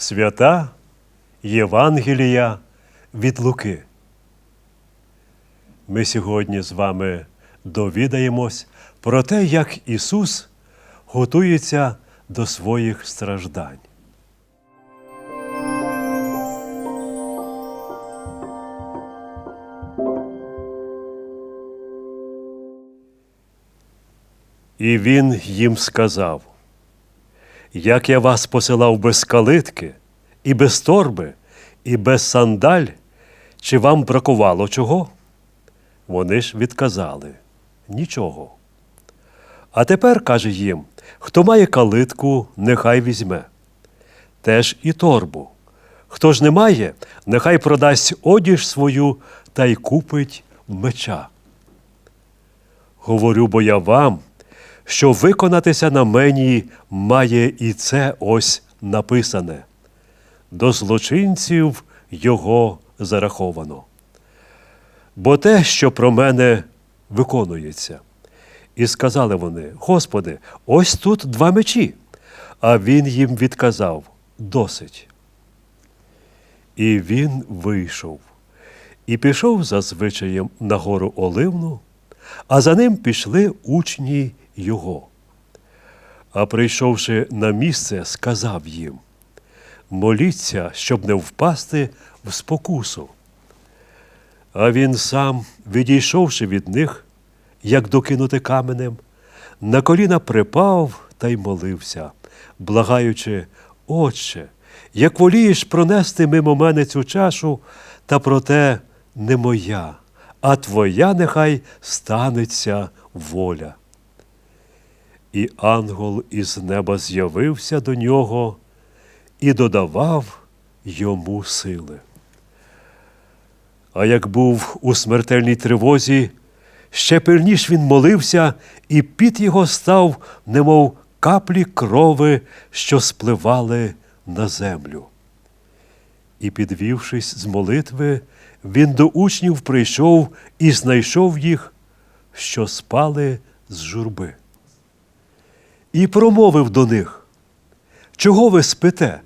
Свята Євангелія від Луки. Ми сьогодні з вами довідаємось про те, як Ісус готується до своїх страждань. І він їм сказав: Як я вас посилав без калитки, і без торби, і без сандаль, чи вам бракувало чого? Вони ж відказали нічого. А тепер каже їм: хто має калитку, нехай візьме. Теж і торбу. Хто ж не має, нехай продасть одіж свою та й купить меча. Говорю бо я вам, що виконатися на мені має і це ось написане. До злочинців його зараховано. Бо те, що про мене виконується. І сказали вони: Господи, ось тут два мечі. А він їм відказав досить. І він вийшов і пішов за звичаєм на гору Оливну, а за ним пішли учні його. А прийшовши на місце, сказав їм: Моліться, щоб не впасти в спокусу. А він сам, відійшовши від них, як докинути каменем, на коліна припав та й молився, благаючи, Отче, як волієш пронести мимо мене цю чашу, та проте не моя, а твоя нехай станеться воля. І ангел із неба з'явився до нього і додавав йому сили. А як був у смертельній тривозі, ще пильніш він молився, і під його став, немов каплі крови, що спливали на землю. І, підвівшись з молитви, він до учнів прийшов і знайшов їх, що спали з журби. І промовив до них: Чого ви спите?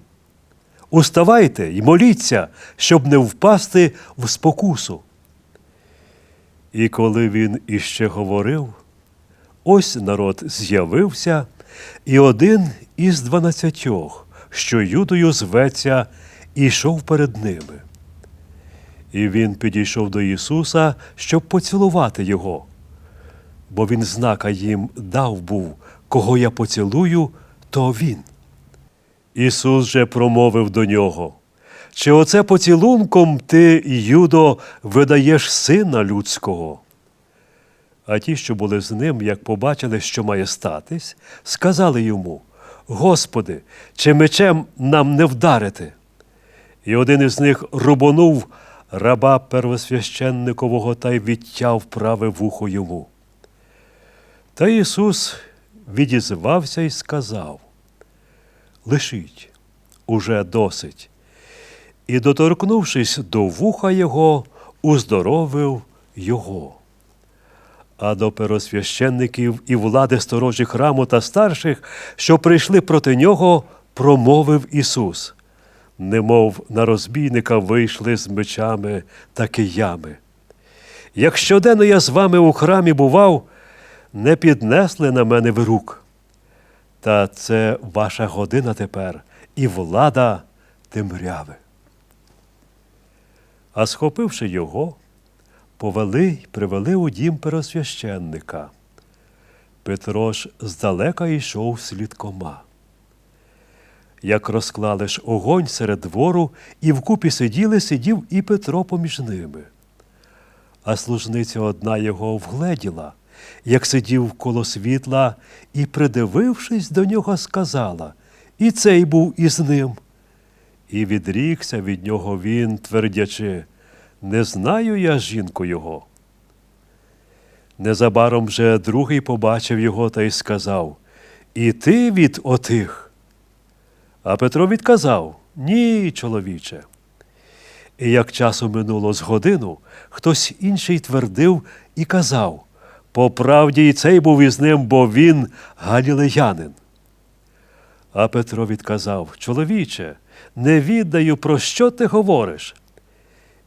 Уставайте і моліться, щоб не впасти в спокусу. І коли він іще говорив, ось народ з'явився, і один із дванадцятьох, що Юдою зветься, ішов перед ними. І він підійшов до Ісуса, щоб поцілувати його. Бо він знака їм дав був, кого я поцілую, то він. Ісус же промовив до нього. Чи оце поцілунком ти, Юдо, видаєш сина людського? А ті, що були з ним, як побачили, що має статись, сказали йому: Господи, чи мечем нам не вдарити? І один із них рубонув раба первосвященникового та й відтяв праве вухо йому. Та Ісус відізвався і сказав: Лишіть, уже досить. І, доторкнувшись до вуха його, уздоровив його. А до первосвященників і влади сторожі храму та старших, що прийшли проти нього, промовив Ісус, немов на розбійника вийшли з мечами та киями. Як щоденно я з вами у храмі бував, не піднесли на мене ви рук. Та це ваша година тепер і влада темряви. А схопивши його, повели й привели у дім первосвященника. Петро ж здалека йшов слідкома. Як розклали ж огонь серед двору, і вкупі сиділи, сидів і Петро поміж ними. А служниця одна його вгледіла, як сидів коло світла, і, придивившись до нього, сказала І цей був із ним. І відрікся від нього він, твердячи, не знаю я жінку його. Незабаром же другий побачив його та й сказав І ти від отих. А Петро відказав Ні, чоловіче. І як часу минуло з годину, хтось інший твердив і казав по правді і цей був із ним, бо він галілеянин. А Петро відказав Чоловіче, не віддаю, про що ти говориш.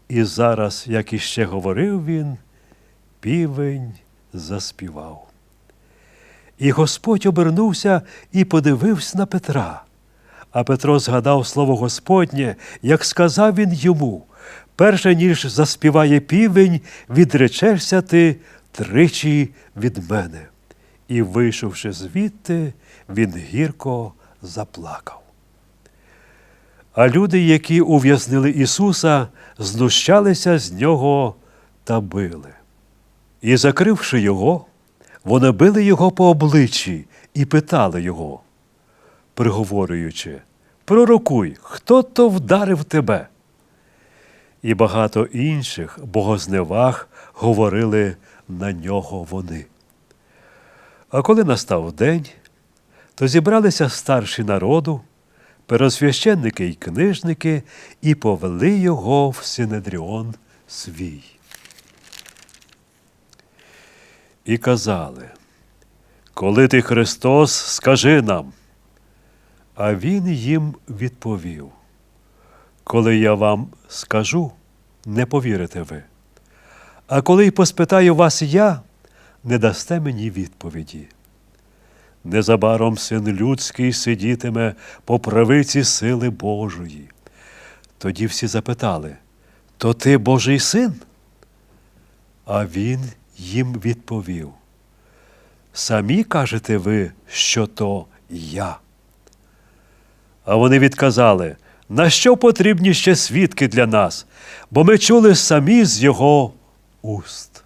І зараз, як іще говорив він, півень заспівав. І Господь обернувся і подивився на Петра. А Петро згадав слово Господнє, як сказав він йому: перше ніж заспіває півень, відречешся ти тричі від мене. І, вийшовши звідти, він гірко заплакав. А люди, які ув'язнили Ісуса, знущалися з нього та били. І, закривши його, вони били його по обличчі і питали його, приговорюючи, пророкуй, хто то вдарив тебе? І багато інших богозневаг говорили на нього вони. А коли настав день, то зібралися старші народу, первосвященники й книжники, і повели його в Синедріон свій. І казали, коли ти Христос, скажи нам. А він їм відповів: Коли я вам скажу, не повірите ви. А коли й поспитаю вас я, не дасте мені відповіді. Незабаром син людський сидітиме по правиці сили Божої. Тоді всі запитали: То ти Божий син? А він їм відповів: Самі кажете ви, що то я. А вони відказали, на що потрібні ще свідки для нас, бо ми чули самі з його уст.